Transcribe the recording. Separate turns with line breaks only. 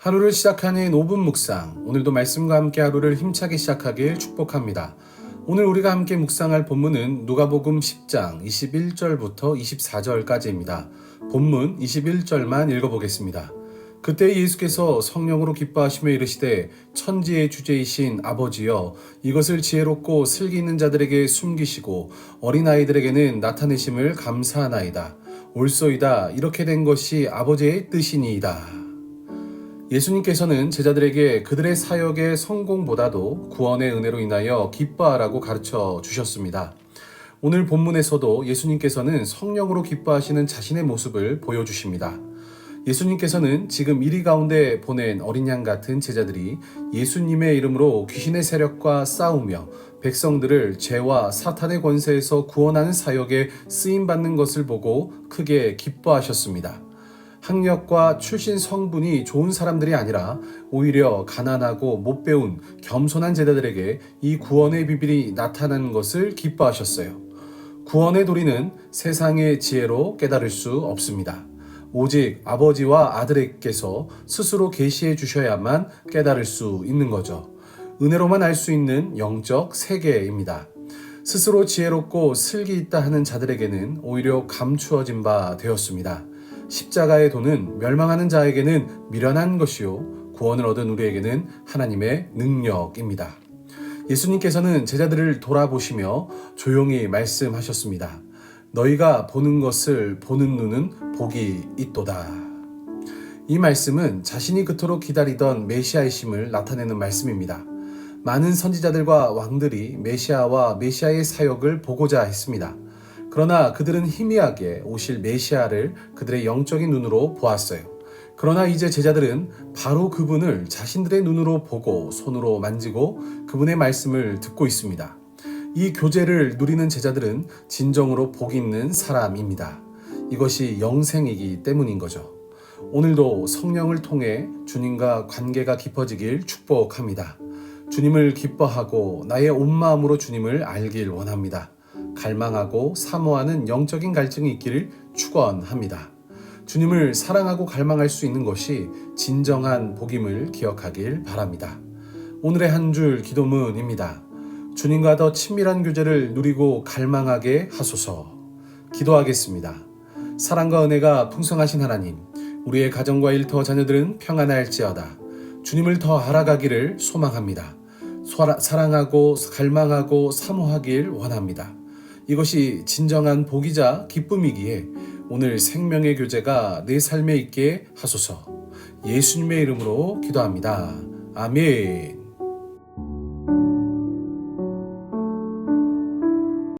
하루를 시작하는 5분 묵상. 오늘도 말씀과 함께 하루를 힘차게 시작하길 축복합니다. 오늘 우리가 함께 묵상할 본문은 누가복음 10장 21절부터 24절까지입니다. 본문 21절만 읽어보겠습니다. 그때 예수께서 성령으로 기뻐하시며 이르시되 천지의 주제이신 아버지여 이것을 지혜롭고 슬기 있는 자들에게 숨기시고 어린아이들에게는 나타내심을 감사하나이다. 옳소이다 이렇게 된 것이 아버지의 뜻이니이다. 예수님께서는 제자들에게 그들의 사역의 성공보다도 구원의 은혜로 인하여 기뻐하라고 가르쳐 주셨습니다. 오늘 본문에서도 예수님께서는 성령으로 기뻐하시는 자신의 모습을 보여주십니다. 예수님께서는 지금 이리 가운데 보낸 어린 양 같은 제자들이 예수님의 이름으로 귀신의 세력과 싸우며 백성들을 죄와 사탄의 권세에서 구원하는 사역에 쓰임 받는 것을 보고 크게 기뻐하셨습니다. 학력과 출신 성분이 좋은 사람들이 아니라 오히려 가난하고 못 배운 겸손한 제자들에게 이 구원의 비밀이 나타나는 것을 기뻐하셨어요. 구원의 도리는 세상의 지혜로 깨달을 수 없습니다. 오직 아버지와 아들에게서 스스로 계시해 주셔야만 깨달을 수 있는 거죠. 은혜로만 알 수 있는 영적 세계입니다. 스스로 지혜롭고 슬기 있다 하는 자들에게는 오히려 감추어진 바 되었습니다. 십자가의 도는 멸망하는 자에게는 미련한 것이요 구원을 얻은 우리에게는 하나님의 능력입니다. 예수님께서는 제자들을 돌아보시며 조용히 말씀하셨습니다. 너희가 보는 것을 보는 눈은 복이 있도다. 이 말씀은 자신이 그토록 기다리던 메시아이심을 나타내는 말씀입니다. 많은 선지자들과 왕들이 메시아와 메시아의 사역을 보고자 했습니다. 그러나 그들은 희미하게 오실 메시아를 그들의 영적인 눈으로 보았어요. 그러나 이제 제자들은 바로 그분을 자신들의 눈으로 보고 손으로 만지고 그분의 말씀을 듣고 있습니다. 이 교제를 누리는 제자들은 진정으로 복 있는 사람입니다. 이것이 영생이기 때문인 거죠. 오늘도 성령을 통해 주님과 관계가 깊어지길 축복합니다. 주님을 기뻐하고 나의 온 마음으로 주님을 알길 원합니다. 갈망하고 사모하는 영적인 갈증이 있기를 축원합니다. 주님을 사랑하고 갈망할 수 있는 것이 진정한 복임을 기억하길 바랍니다. 오늘의 한 줄 기도문입니다. 주님과 더 친밀한 교제를 누리고 갈망하게 하소서. 기도하겠습니다. 사랑과 은혜가 풍성하신 하나님, 우리의 가정과 일터 자녀들은 평안할지어다. 주님을 더 알아가기를 소망합니다. 사랑하고 갈망하고 사모하길 원합니다. 이것이 진정한 복이자 기쁨이기에 오늘 생명의 교제가 내 삶에 있게 하소서. 예수님의 이름으로 기도합니다. 아멘.